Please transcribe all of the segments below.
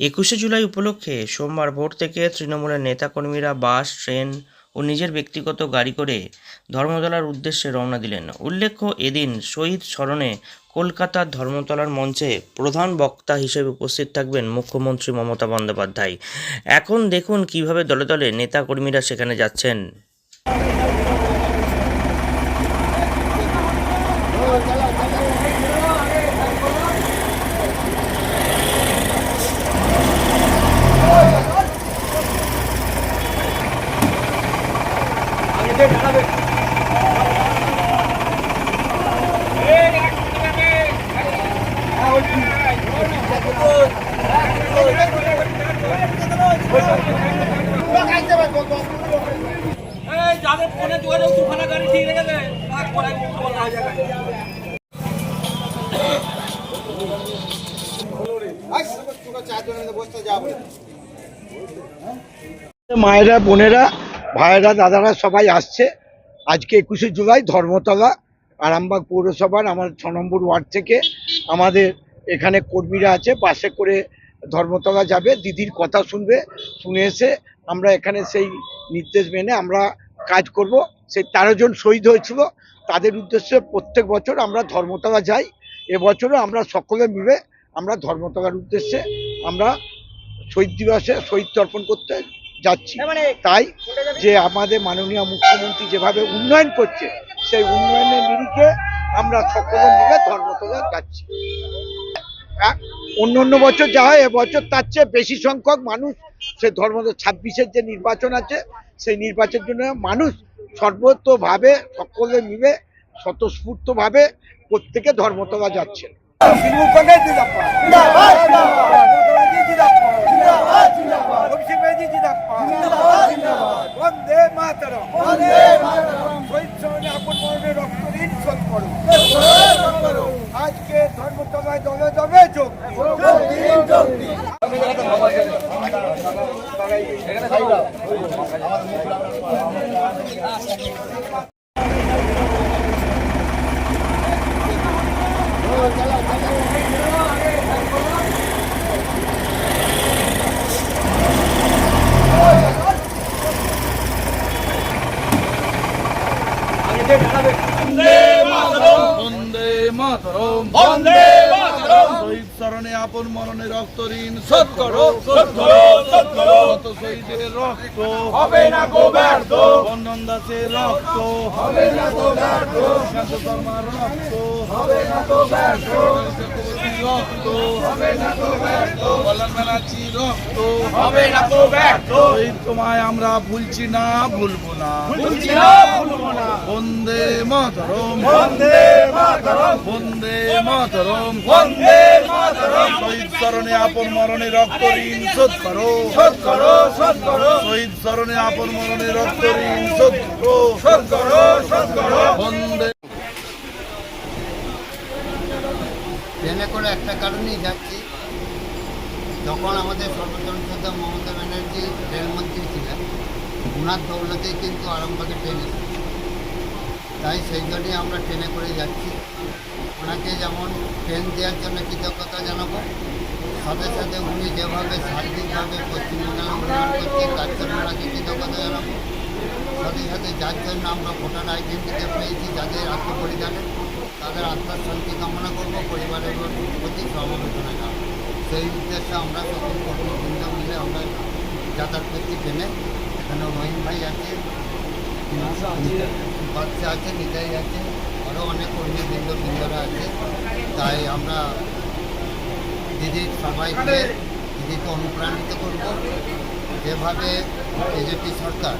একুশে জুলাই উপলক্ষে সোমবার ভোর থেকে তৃণমূলের নেতাকর্মীরা বাস, ট্রেন ও নিজের ব্যক্তিগত গাড়ি করে ধর্মতলার উদ্দেশ্যে রওনা দিলেন। উল্লেখ্য, এদিন শহীদ স্মরণে কলকাতার ধর্মতলার মঞ্চে প্রধান বক্তা হিসেবে উপস্থিত থাকবেন মুখ্যমন্ত্রী মমতা বন্দ্যোপাধ্যায়। এখন দেখুন কীভাবে দলে দলে নেতাকর্মীরা সেখানে যাচ্ছেন। যাদের ফোনে যোগাযোগ দুখানা গাড়ি ঠিক রেখেছে তার পরে খবর পাওয়া যাবে। মায়েরা বোনেরা ভাইয়েরা দাদারা সবাই আসছে। আজকে একুশে জুলাই, ধর্মতলা, আরামবাগ পৌরসভার আমার ছ নম্বর ওয়ার্ড থেকে আমাদের এখানে কর্মীরা আছে। বাসে করে ধর্মতলা যাবে, দিদির কথা শুনবে, শুনে এসে আমরা এখানে সেই নির্দেশ মেনে আমরা কাজ করব। সেই তেরো জন শহীদ হয়েছিল। তাদের উদ্দেশ্যে প্রত্যেক বছর আমরা ধর্মতলা যাই। এবছরও আমরা সকলে মিলে আমরা ধর্মতলার উদ্দেশ্যে আমরা শহীদ দিবসে শহীদ তর্পণ করতে যাচ্ছি। তাই যে আমাদের মাননীয় মুখ্যমন্ত্রী যেভাবে উন্নয়ন করছে সেই উন্নয়নের নিরিখে আমরা সকলে মিলে ধর্মতলা যাচ্ছি। অন্য অন্য বছর যা হয় এবছর তার চেয়ে বেশি সংখ্যক মানুষ সে ধর্ম ছাব্বিশের যে নির্বাচন আছে সেই নির্বাচনের জন্য মানুষ সর্বতভাবে সকলে মিলে স্বতঃস্ফূর্তভাবে প্রত্যেকে ধর্মতলা যাচ্ছে বন্দে মাতরম। শহীদ সরণে আপন মরণে রক্ত ঋণ শোধ করো। আজকে ধর্মতলায় দলে দলে যোগ বন্দে মাতরম। বন্দে মাতরম। শহীদ স্মরণে আপন মরণে রক্ত ঋণ। শোধ করো শোধ করো শোধ করো। কত শহীদের রক্ত। হবে না গো ব্যর্থ। বন্ধন দাসের রক্ত। হবে না গো ব্যর্থ। শর্মার রক্ত। হবে না গো ব্যর্থ। রক্ত হবে না গো ব্যর্থ। বলন ব্যানার্জি রক্ত হবে না ব্যর্থ। তোমায় আমরা ভুলছি না ভুলবো না। ভুলছি না ভুলবো না। বন্দে মাতরম। বন্দে মাতরম। বন্দে মাতরম। বন্দে মাতরম। শহীদ স্মরণে আপন মরণে রক্ত ঋণ শোধ করো। শোধ করো শোধ করো। শহীদ স্মরণে আপন মরণে রক্ত ঋণ শোধ করো। শোধ করো শোধ করো। বন্দে ট্রেনে করে একটা কারণেই যাচ্ছি। যখন আমাদের সর্বজনশ্রদ্ধা মমতা ব্যানার্জি রেলমন্ত্রী ছিলেন, ওনার দৌলতেই কিন্তু আরামবাগে ট্রেন তাই সেই জন্যই আমরা ট্রেনে করে যাচ্ছি। ওনাকে যেমন ট্রেন দেওয়ার জন্য কৃতজ্ঞতা জানাব, সাথে সাথে উনি যেভাবে সার্বিকভাবে পশ্চিমবঙ্গের উন্নয়ন করছে, তার জন্য ওনাকে কৃতজ্ঞতা জানাব। সাথে সাথে যার জন্য আমরা ভোটার আইডেন্টিটি পেয়েছি, যাদের আত্মপরিধানে তাদের আত্মার শান্তি কামনা করব, পরিবারের প্রতি সমবেদনা জানাব সেই উদ্দেশ্যে আমরা সকল কর্মীবৃন্দ মিলে আমরা যাতায়াত করছি ট্রেনে এখানে রহিম ভাই আছে বাচ্চা আছে, নিতাই আছে, আরও অনেক কর্মীবৃন্দ বৃন্দরা আছে। তাই আমরা দিদির সবাইকে, দিদিকে অনুপ্রাণিত করব। যেভাবে বিজেপি সরকার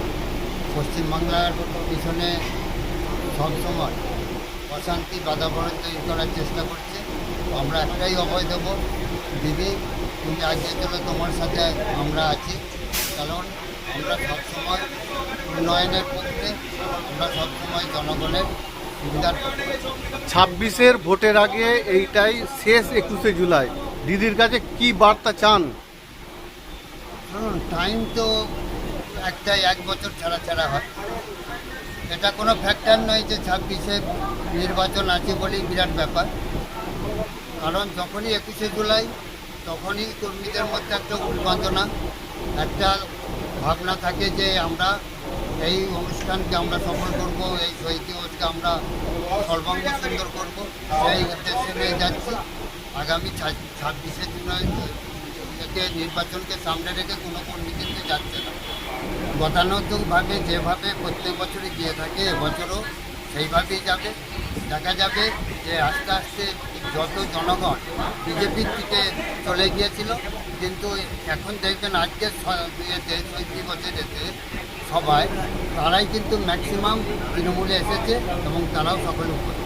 পশ্চিমবাংলার পিছনে সবসময় অশান্তি বাতাবরণ তৈরি করার চেষ্টা করছে আমরা একটাই অভয় দেবো। দিদি তুমি আজকে চলো তোমার সাথে আমরা আছি। কারণ আমরা সবসময় উন্নয়নের পক্ষে আমরা সবসময় জনগণের সুবিধার পক্ষে ছাব্বিশের ভোটের আগে এইটাই শেষ একুশে জুলাই। দিদির কাছে কি বার্তা চান? টাইম তো একটাই এক বছর ছাড়া ছাড়া হয়। এটা কোনো ফ্যাক্টর নয় যে ছাব্বিশে নির্বাচন আছে বলেই বিরাট ব্যাপার। কারণ যখনই একুশে জুলাই, তখনই কর্মীদের মধ্যে একটা উন্মাদনা একটা ভাবনা থাকে যে আমরা এই অনুষ্ঠানকে আমরা সফল করব, এই শহীদ দিবসকে আমরা সর্বাঙ্গ সুন্দর করব। সেই উদ্দেশ্যে নিয়ে যাচ্ছি। আগামী ছাব্বিশে জুলাই থেকে নির্বাচনকে সামনে রেখে কোনো কর্মী কিন্তু যাচ্ছে না। গতানুগতিকভাবে যেভাবে প্রত্যেক বছরই গিয়ে থাকে, এবছরও সেইভাবেই যাবে। দেখা যাবে যে আস্তে আস্তে যত জনগণ বিজেপির দিকে চলে গিয়েছিল, কিন্তু এখন দেখবেন আজকে ইয়েতে চৈত্রী বছরেতে সবাই, তারাই কিন্তু ম্যাক্সিমাম তৃণমূলে এসেছে এবং তারাও সকলে উপস্থিত।